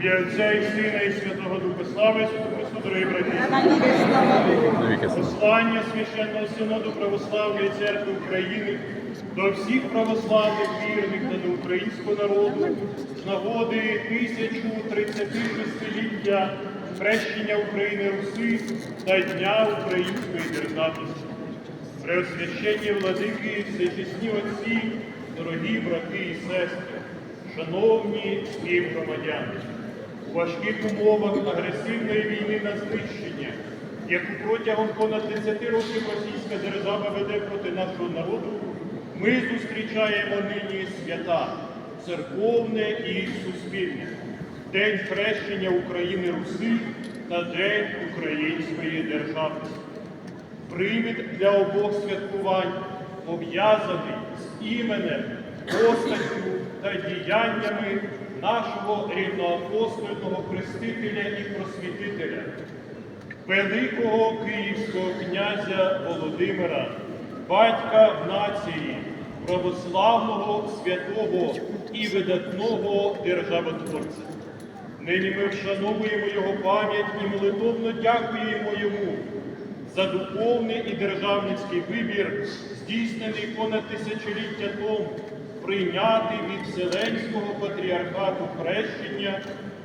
Ім'я Отця і Сина і Святого Духа. Слава Ісусу Христу, дорогі браті. Послання священного синоду Православної церкви України до всіх православних вірних та до українського народу з нагоди 1036-ліття хрещення України Руси та Дня Української державності. Преосвященні владики, всечесні отці, дорогі брати і сестри, шановні співгромадяни, у важких умовах агресивної війни на знищення, яку протягом понад 10 років російська держава веде проти нашого народу, ми зустрічаємо нині свята церковне і суспільне, День хрещення України Руси та День української державності. Привід для обох святкувань пов'язаний з іменем, постаттю та діяннями нашого рівноапостольного хрестителя і просвітителя, великого київського князя Володимира, батька нації, православного святого і видатного державотворця. Нині ми вшановуємо його пам'ять і молитовно дякуємо йому за духовний і державницький вибір, здійснений понад тисячоліття тому, прийняти від Вселенського патріархату хрещення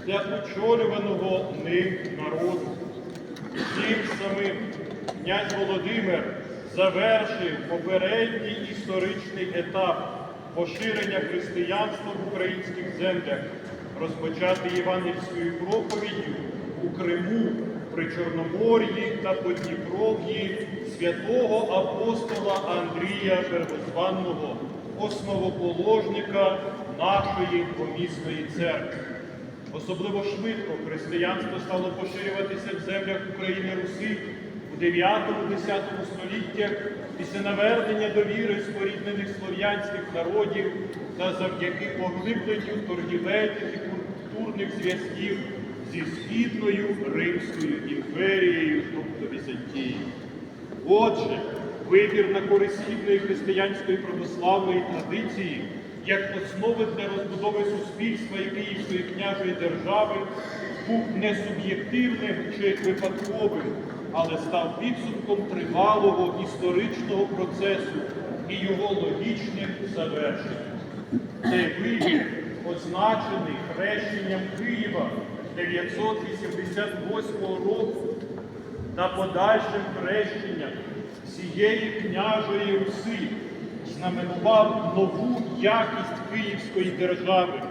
для очолюваного ним народу. Цим самим князь Володимир завершив попередній історичний етап поширення християнства в українських землях, розпочатий євангельською проповіддю у Криму, при Чорномор'ї та Подніпров'ї святого апостола Андрія Первозванного, основоположника нашої помісної церкви. Особливо швидко християнство стало поширюватися в землях України Руси у 9-10 століттях після навернення довіри споріднених слов'янських народів та завдяки поглибленню торгівельних і культурних зв'язків зі східною Римською імперією, тобто Візантією. Отже, вибір на користь східної християнської православної традиції як основи для розбудови суспільства і Київської княжої держави був не суб'єктивним чи випадковим, але став підсумком тривалого історичного процесу і його логічним завершенням. Цей вибір означений хрещенням Києва 988 року та подальшим хрещенням всієї княжої Руси знаменував нову якість Київської держави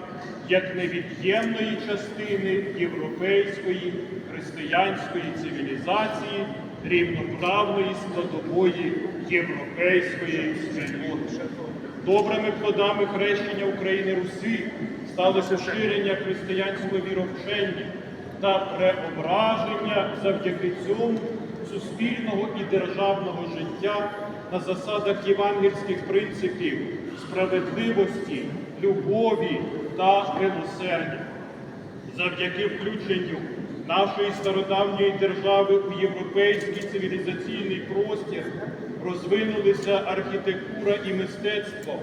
як невід'ємної частини європейської християнської цивілізації, рівноправної складової європейської спільноти. Добрими плодами хрещення України Руси стало поширення християнського віровчення та преображення завдяки цьому суспільного і державного життя на засадах євангельських принципів справедливості, любові та милосердя. Завдяки включенню нашої стародавньої держави у європейський цивілізаційний простір розвинулися архітектура і мистецтво,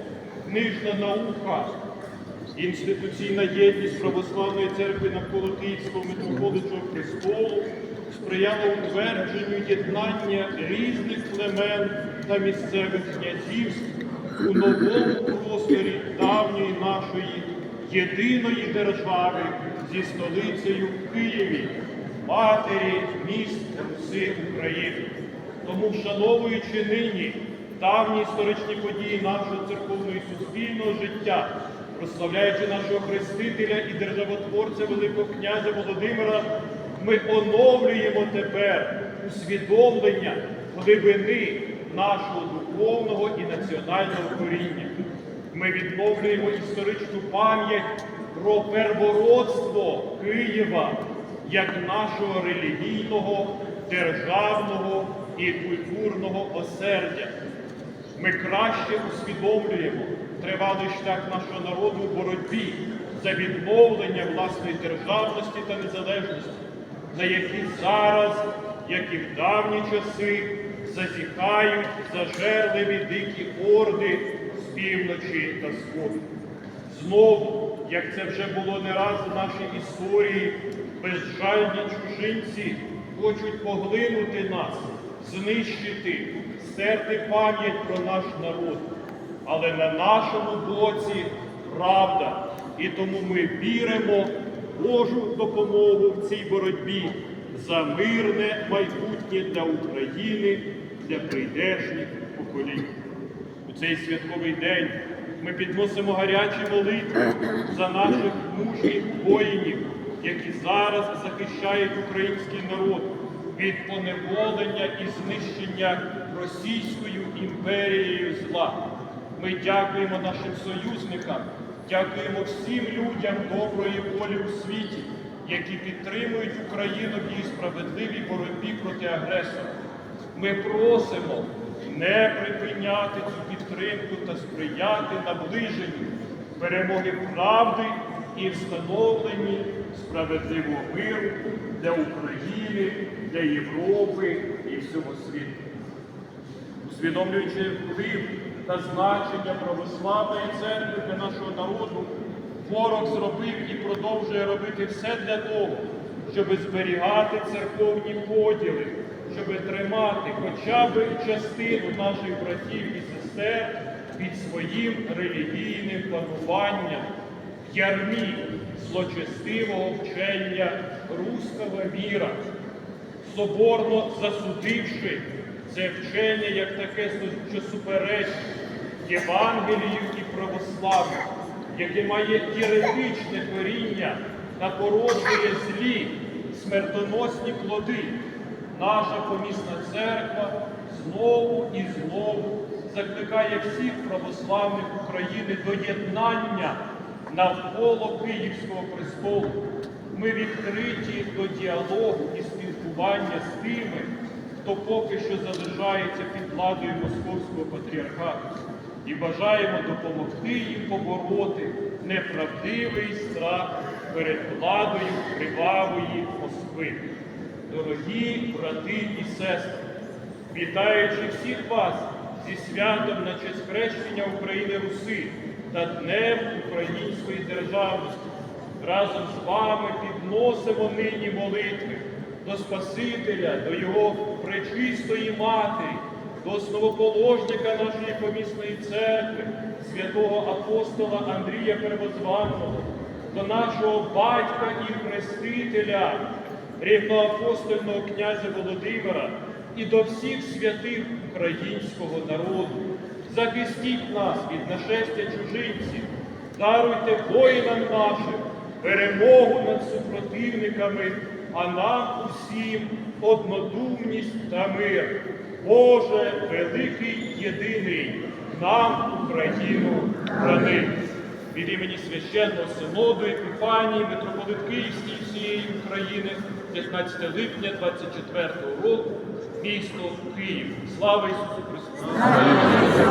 книжна наука, інституційна єдність православної церкви навколо Київського митрополичого престолу сприяла утвердженню єднання різних племен та місцевих князівств у новому просторі давньої нашої єдиної держави зі столицею в Києві, матері міст Руси України. Тому, вшановуючи нині давні історичні події нашого церковного і суспільного життя, прославляючи нашого хрестителя і державотворця Великого князя Володимира, ми оновлюємо тепер усвідомлення глибини нашого духовного і національного коріння. Ми відновлюємо історичну пам'ять про первородство Києва як нашого релігійного, державного і культурного осердя. Ми краще усвідомлюємо тривалий шлях нашого народу у боротьбі за відновлення власної державності та незалежності, на які зараз, як і в давні часи, зазіхають зажерливі дикі орди з півночі та сходу. Знову як це вже було не раз в нашій історії, безжальні чужинці хочуть поглинути нас, знищити, стерти пам'ять про наш народ. Але на нашому боці правда, і тому ми віримо в Божу допомогу в цій боротьбі за мирне майбутнє для України, для прийдешніх поколінь. У цей святковий день ми підносимо гарячі молитви за наших мужніх воїнів, які зараз захищають український народ від поневолення і знищення Російською імперією зла. Ми дякуємо нашим союзникам, дякуємо всім людям доброї волі у світі, які підтримують Україну в її справедливій боротьбі проти агресора. Ми просимо не припиняти цю підтримку та сприяти наближенню перемоги правди і встановленні справедливого миру для України, для Європи і всього світу усвідомлюючи вплив та значення православної церкви для нашого народу, ворог зробив і продовжує робити все для того, щоб зберігати церковні поділи, щоб тримати хоча б частину наших братів і сестер під своїм релігійним пануванням. В ярмі злочестивого вчення руського міра соборно засудивши це вчення як таке, що суперечить Євангелію і православ'ю, яке має єретичне коріння та породжує злі, смертоносні плоди. Наша помісна церква знову і знову закликає всіх православних України до єднання навколо Київського престолу. Ми відкриті до діалогу і спілкування з тими, хто поки що залишається під владою Московського патріархату, і бажаємо допомогти їм побороти неправдивий страх перед владою кривавої Москви. Дорогі брати і сестри, вітаючи всіх вас зі святом на честь хрещення України Руси та Днем Української державності, разом з вами підносимо нині молитви до Спасителя, до Його пречистої Матері, до основоположника нашої помісної церкви, святого апостола Андрія Первозваного, до нашого батька і хрестителя, рівноапостольного князя Володимира і до всіх святих українського народу. Захистіть нас від нашестя чужинців, даруйте воїнам нашим перемогу над супротивниками, а нам усім однодумність та мир. Боже, великий єдиний, нам Україну брани. Від імені священного синоду Епіфанії, митрополит Київський всієї України, 15 липня 24 року, місто Київ. Слава Ісусу Христу!